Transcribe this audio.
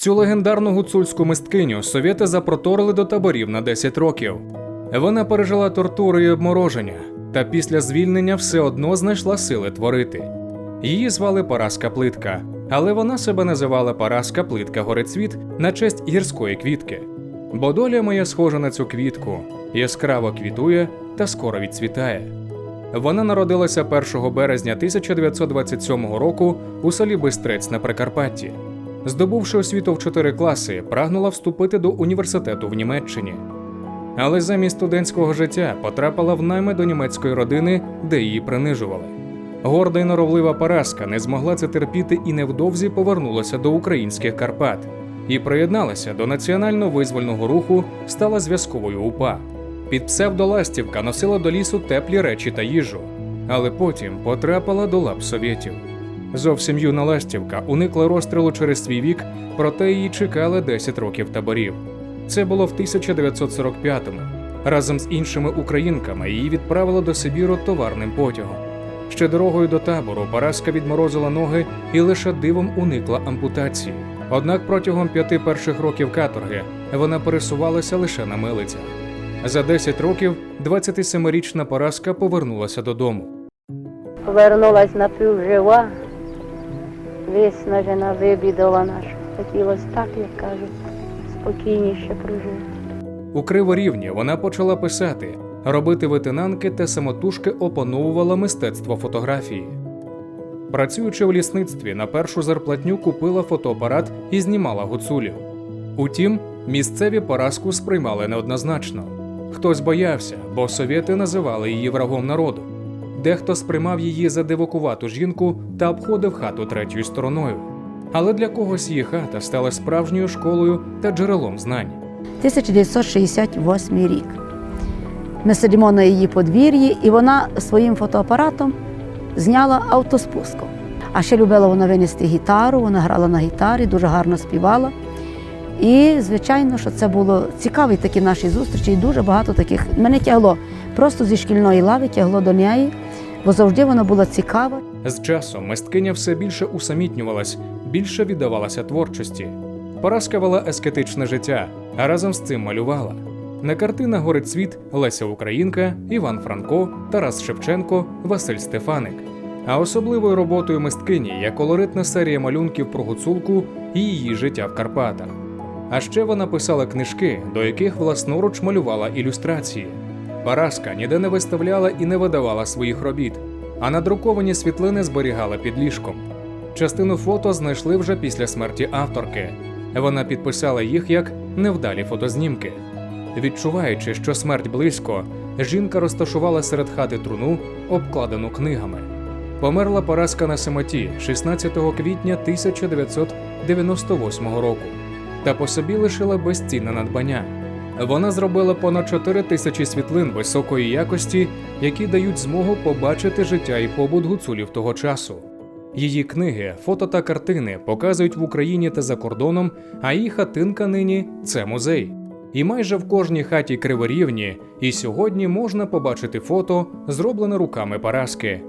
Цю легендарну гуцульську мисткиню совєти запроторили до таборів на 10 років. Вона пережила тортури і обмороження, та після звільнення все одно знайшла сили творити. Її звали Параска Плитка, але вона себе називала Параска Плитка Горецвіт на честь гірської квітки. Бо доля моя схожа на цю квітку, яскраво квітує та скоро відцвітає. Вона народилася 1 березня 1927 року у селі Бистрець на Прикарпатті. Здобувши освіту в 4 класи, прагнула вступити до університету в Німеччині. Але замість студентського життя потрапила в найми до німецької родини, де її принижували. Горда й норовлива Параска не змогла це терпіти і невдовзі повернулася до українських Карпат і приєдналася до національно-визвольного руху, стала зв'язковою УПА. Під псевдоластівка носила до лісу теплі речі та їжу, але потім потрапила до лап совєтів. Зовсім юна ластівка уникла розстрілу через свій вік, проте її чекали 10 років таборів. Це було в 1945-му. Разом з іншими українками її відправили до Сибіру товарним потягом. Ще дорогою до табору Параска відморозила ноги і лише дивом уникла ампутації. Однак протягом п'яти перших років каторги вона пересувалася лише на милицях. За 10 років 27-річна Параска повернулася додому. Повернулась напівжива, виснажена, вибідована, хотілося так, як кажуть, спокійніше прожити. У Криворівні вона почала писати, робити витинанки та самотужки опановувала мистецтво фотографії. Працюючи в лісництві, на першу зарплатню купила фотоапарат і знімала гуцулів. Утім, місцеві поразку сприймали неоднозначно. Хтось боявся, бо совєти називали її врагом народу. Дехто сприймав її за дивокувату жінку та обходив хату третьою стороною. Але для когось її хата стала справжньою школою та джерелом знань. 1968 рік. Ми сидимо на її подвір'ї, і вона своїм фотоапаратом зняла автоспуском. А ще любила вона винести гітару, вона грала на гітарі, дуже гарно співала. І, звичайно, що це було цікаві такі наші зустрічі, і дуже багато таких. Мене тягло просто зі шкільної лави, тягло до неї, бо завжди вона була цікава. З часом мисткиня все більше усамітнювалась, більше віддавалася творчості. Параска вела ескетичне життя, а разом з цим малювала. На картинах горить світ Леся Українка, Іван Франко, Тарас Шевченко, Василь Стефаник. А особливою роботою мисткині є колоритна серія малюнків про гуцулку і її життя в Карпатах. А ще вона писала книжки, до яких власноруч малювала ілюстрації. Параска ніде не виставляла і не видавала своїх робіт, а надруковані світлини зберігала під ліжком. Частину фото знайшли вже після смерті авторки. Вона підписала їх як невдалі фотознімки. Відчуваючи, що смерть близько, жінка розташувала серед хати труну, обкладену книгами. Померла Параска на самоті 16 квітня 1998 року та по собі лишила безцінне надбання. Вона зробила понад 4 тисячі світлин високої якості, які дають змогу побачити життя і побут гуцулів того часу. Її книги, фото та картини показують в Україні та за кордоном, а її хатинка нині це музей. І майже в кожній хаті Криворівні і сьогодні можна побачити фото, зроблене руками Параски,